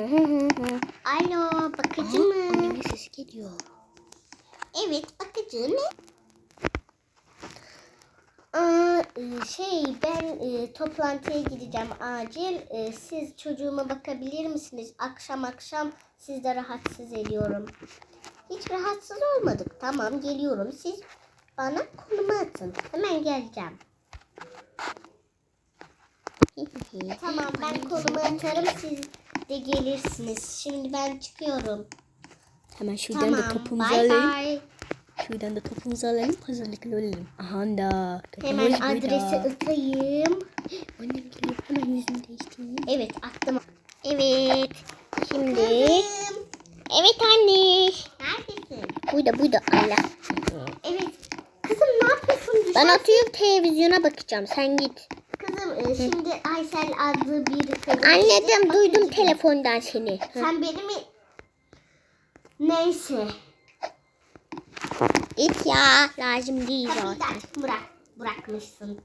Alo bakıcı mı? Annemin sesi geliyor. Evet bakıcı ne? Aa, e, şey ben e, toplantıya gideceğim acil. E, siz çocuğuma bakabilir misiniz? Akşam akşam sizde rahatsız ediyorum. Hiç rahatsız olmadık. Tamam geliyorum. Siz bana konumu atın. Hemen geleceğim. tamam ben konumu atarım. Siz de gelirsiniz. Şimdi ben çıkıyorum. Hemen şuradan da Tamam. topumuzu Bye alalım. bye. Şuradan da topumuzu alalım. Hazırlıklı olalım. Aha da. Hemen burada. adresi atayım. Annem geliyor. Hemen yüzümü değiştireyim. Evet attım. Evet. Şimdi. Evet anne. Neredesin? Buyda buyda Allah. Evet. Kızım ne yapıyorsun? Ben Düşen- atıyorum televizyona bakacağım. Sen git. Kızım e, şimdi Aysel adlı bir kadın. Anladım duydum telefondan seni. Sen beni mi? Neyse. Git ya. Lazım değil Kapıyı da zaten. açık bırak. Bırakmışsın.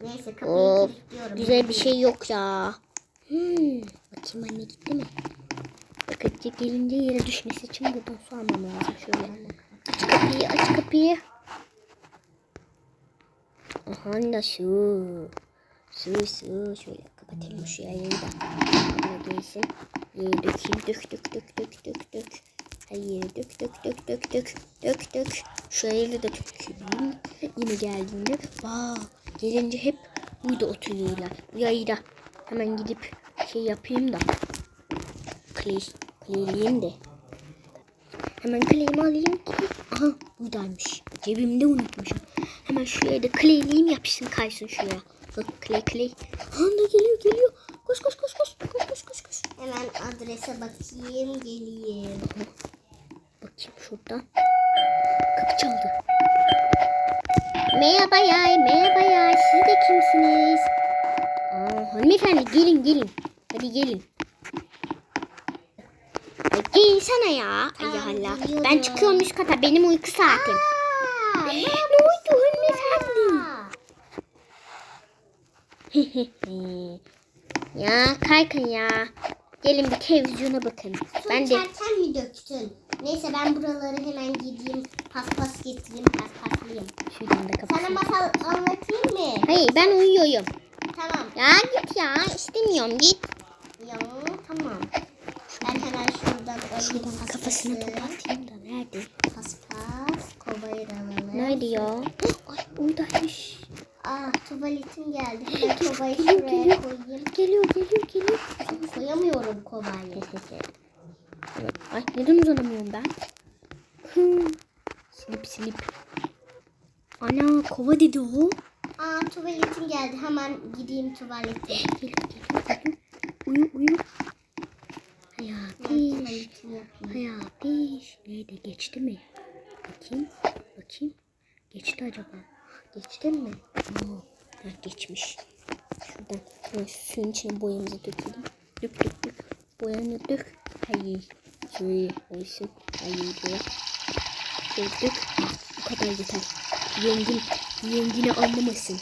Neyse kapıyı Of, kilitliyorum. Güzel bir şey yok ya. Hmm. Bakayım anne gitti mi? Bakıcı gelince yere düşmesi için buradan su almam lazım. Şöyle. Aç kapıyı aç kapıyı. Aha da su. Su su. Şöyle kapatayım şu yayını da. Abla gelsin. Dökeyim. Dök dök dök dök dök dök. Her yere dök dök dök dök dök. Dök dök. Şu yere de dökeyim. Yine geldiğinde. Vaa. Gelince hep burada oturuyorlar. Bu yayda. Hemen gidip şey yapayım da. Clay, de. Hemen clay'imi alayım ki. Aha buradaymış. Cebimde unutmuşum. Hemen şuraya da clayleyeyim yapışsın kaysın şuraya. Bak clay clay. Anda geliyor geliyor. Koş koş koş koş. Koş koş koş koş. Hemen adrese bakayım geleyim. Bakayım şuradan. Kapı çaldı. Merhaba yay, merhaba yay. Siz de kimsiniz? Aa, hanımefendi gelin gelin. Hadi gelin. Sana ya. Ay Allah. Ben çıkıyorum üst kata. Benim uyku saatim. Aa, ne oldu hanımefendi? Ya kaykın ya. Gelin bir televizyona bakın. Su Ben de içerken mi döktün? Neyse ben buraları hemen gideyim paspas getireyim paspaslayayım. şuradan da Sana kapatayım. masal anlatayım mı? Hayır ben uyuyorum. Tamam. Ya git ya. istemiyorum git. Ya tamam. Ben hemen şuradan Şuradan kafasına paspası. top atayım da nerede? Paspas, kovayı da alalım. Nerede ya? Ay oradaymış. Ah tuvaletim geldi. Hemen kovayı Geliyor, şuraya geliyor. koyayım. Geliyor geliyor geliyor. Koyamıyorum kovayı. Evet. Ay neden uzanamıyorum ben? Hmm. Silip silip. Ana kova dedi o. Aa tuvaletim geldi. Hemen gideyim tuvalete. Geliyor geliyor geliyor. Uyu uyu. Ben Hayati. tuvaletimi yapayım. Hayati. Nerede geçti mi? Bakayım. Bakayım. Geçti acaba? Geçti mi? Aa, ha, geçmiş. Şuradan şöyle suyun içine boyamızı dökelim. Dök dök dök. Boyanı dök. Hayır. Şöyle olsun. Hayır böyle. Şöyle dök. Bu kadar yeter. Yengin, yengini anlamasın.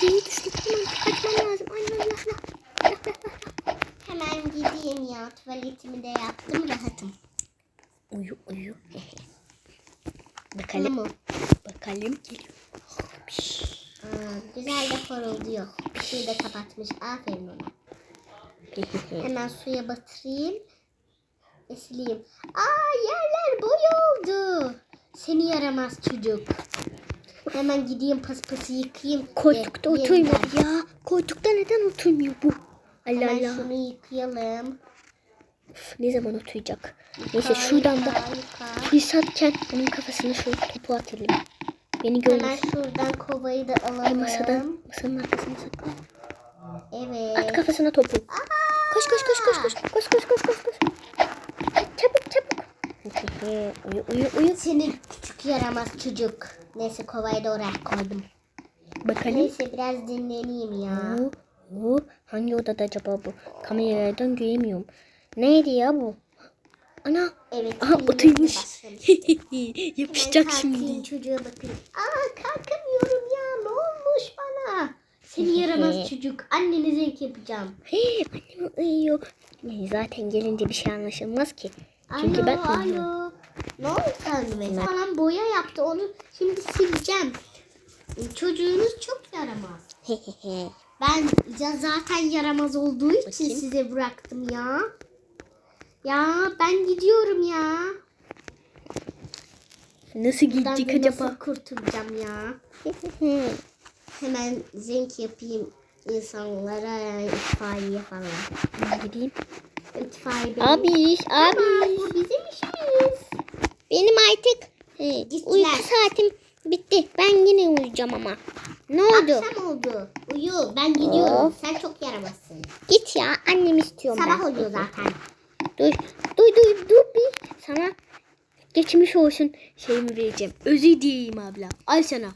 Geri düştük. Hemen kaçmam lazım. Ay Allah Allah. Hemen gideyim ya. Tuvaletimi de yaptım. Rahatım. Uyu uyu. Bakalım. Tamam. Bakalım geliyor. Aa, güzel de parıldıyor. Suyu da kapatmış. Aferin ona. Hemen suya batırayım. Ve sileyim. Aa yerler boy oldu. Seni yaramaz çocuk. Hemen gideyim paspası yıkayayım. Koltukta Ve oturmuyor yeniden- ya. Koltukta neden oturmuyor bu? Allah Hemen Allah. şunu yıkayalım. Üf, ne zaman oturacak? Neyse Yıka, şuradan da yıka, yıka. fırsatken onun kafasına şu topu atalım. Beni Hemen görmesin. şuradan kovayı da Ay alalım. masadan, masanın arkasına sakla. At Evet. kafasına topu. Koş koş koş koş koş. Koş koş koş koş koş. Çabuk çabuk. uyu uyu uyu. Seni küçük yaramaz çocuk. Neyse kovayı da oraya koydum. Bakalım. Neyse biraz dinleneyim ya. Oo, oo, hangi odada acaba bu? Kameralardan göremiyorum. Neydi ya bu? Ana. Evet. Aha başlamış. Yapışacak Hemen şimdi. çocuğa bakın. Aa kalkamıyorum ya. Ne olmuş bana? Seni yaramaz çocuk. Annene zevk yapacağım. Hey, annem uyuyor. Zaten gelince bir şey anlaşılmaz ki. Çünkü alo, ben alo. Ne oldu sana Falan boya yaptı. Onu şimdi sileceğim. Çocuğunuz çok yaramaz. Ben zaten yaramaz olduğu için Bakayım. size bıraktım ya. Ya ben gidiyorum ya. Nasıl Buradan gidecek bir acaba? nasıl kurtulacağım ya. Hemen zenk yapayım insanlara yani itfaiye falan. Ben gideyim. İtfaiye benim. Abi, Tamam, abi. bu bizim işimiz. Benim artık he, Gittiler. uyku saatim bitti. Ben yine uyuyacağım ama. Ne oldu? Akşam oldu. Uyu ben gidiyorum. Of. Sen çok yaramazsın. Git ya annem istiyorum Sabah ben. oluyor zaten. Dur, dur, dur, dur bir. Sana geçmiş olsun şeyimi vereceğim. Özür dileyim abla. Al sana.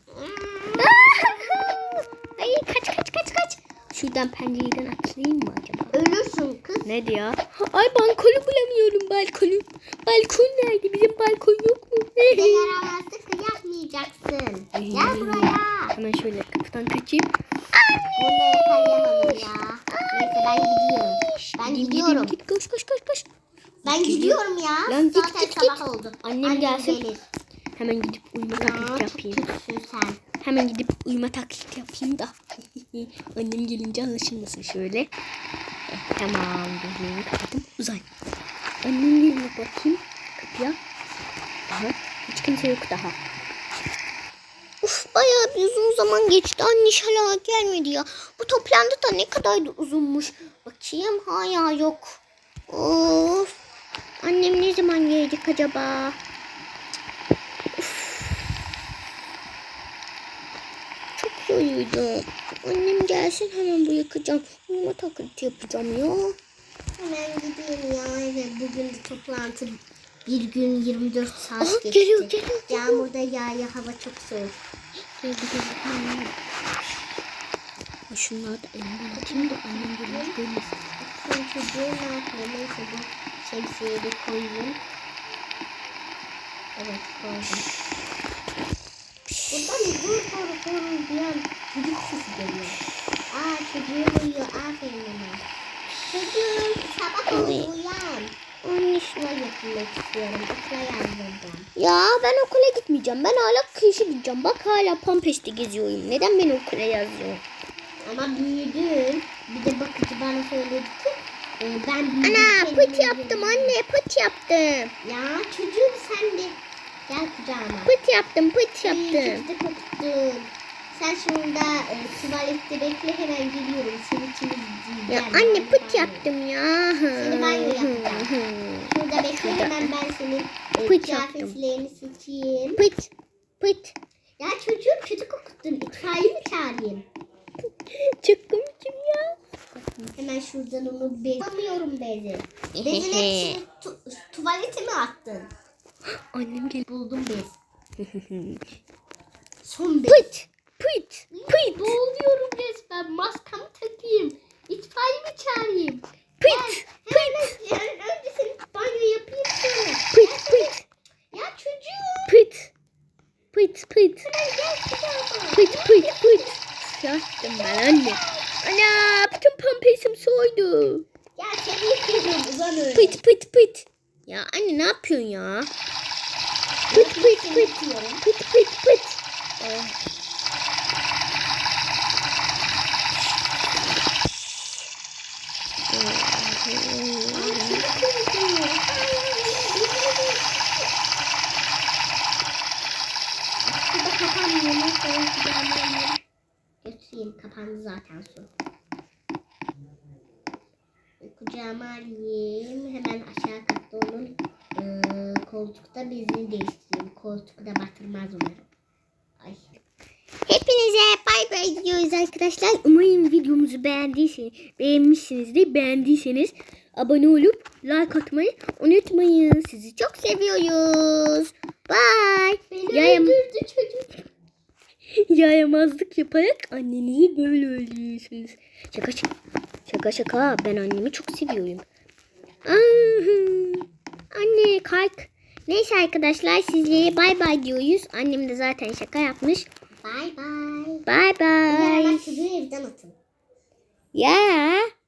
Ay kaç kaç kaç kaç. Şuradan pencereden atlayayım mı acaba? Ölürsün kız. Ne diyor? Ay balkonu bulamıyorum balkonu. Balkon nerede? Bizim balkon yok mu? Yaramazlık yapmayacaksın. Gel buraya. Hemen şöyle kapıdan kaçayım. Bunu yakalayamadım ya. Neyse ben gidiyorum. Ben Gideyim, gidiyorum. gideyim, Git koş koş koş koş. Ben gidiyorum ya. Lan git, Zaten git, sabah git. oldu. Annem gelsin. gelir. Hemen gidip uyuma Ya çok yapayım. sen. Hemen gidip uyuma taklidi yapayım da. Annem gelince anlaşılmasın şöyle. Eh, tamam gözlerimi kapattım. Uzay. Annem geliyor bakayım kapıya. Daha hiç kimse yok daha. Uf bayağı bir uzun zaman geçti. Anne hala gelmedi ya. Bu toplantı da ne kadar da uzunmuş. Bakayım hala yok. Of. Annem ne zaman gelecek acaba? Çok yoruldum. Annem gelsin hemen bu yakacağım. Uyuma taklidi yapacağım ya. Hemen gideyim ya. Evet bugün de toplantı bir gün 24 saat Aha, geçti. geliyor, geliyor, geliyor. Yağmurda yağıyor hava çok soğuk. Gel bir gel. Annem. Şunları da elimden atayım da annem gelince görmesin. Sen çocuğu ne yapıyor? Neyse bu şemsiyeyi de koyayım. Evet koydum. Buradan vur vur vur diyen çocuk sesi geliyor. Aa çocuğum uyuyor. Aferin ona. Çocuğum sabah oldu uyan. Anne Okula götürmek istiyorum. Okula yazdırdım. Ya ben okula gitmeyeceğim. Ben hala kıyışı gideceğim. Bak hala Pampes'te geziyorum. Neden beni okula yazıyor? Ama büyüdün. Bir de bakıcı bana söyledi ki e, ben büyüdüm. Ana pıt yaptım anne pıt yaptım. Ya çocuğum sen de gel kucağıma. Pıt yaptım pıt yaptım. da koktun. Sen şurada e, tuvalette bekle hemen geliyorum. Seni temizleyeceğim. Ya anne pıt banyo. yaptım ya. Seni banyo yapacağım. Şurada bekle hemen ben senin e, Pıt kıyafetlerini seçeyim. Pıt pıt. Ya çocuğum kötü kokuttun. İtfaiye mi çağırayım? Çok komiküm ya. Hemen şuradan onu bez. Yapamıyorum bezi. Bezin hepsini tu- tuvalete mi attın? Annem gel. Buldum bez. Son bez. Pıt pıt pıt Boğuluyorum resmen. Maskamı takayım. İtfaiye mi çağırayım? pıt Hemen yani önce senin banyo yapayım sonra. pıt pıt Ya çocuğum. pıt pıt pıt Hemen gel kucağıma. pıt pıt pıt. Yattım ben anne. Ana bütün pampesim Gel seni yıkayacağım. Uzan öyle. Pıt pıt pıt. Ya anne ne yapıyorsun ya? Pıt pıt pıt. Pıt pıt pıt. Kapanmıyor. Kapandı zaten su. Alayım. Hemen aşağı katta onun eee, koltukta bezini değiştireyim. Koltuğu da batırmaz umarım. Ay. Hepinize bay bay diyoruz arkadaşlar. Umarım videomuzu beğendiyseniz, beğenmişsinizdir. Beğendiyseniz abone olup like atmayı unutmayın. Sizi çok seviyoruz. Bye. Beni Yayam, öldürdü çocuk. yayamazlık yaparak annenizi böyle öldürüyorsunuz. Şaka şaka. Şaka şaka. Ben annemi çok seviyorum. Anne kalk. Neyse arkadaşlar sizlere bay bay diyoruz. Annem de zaten şaka yapmış. Bye bye. Bye bye. Yaramaz çocuğu evden atın. Yeah.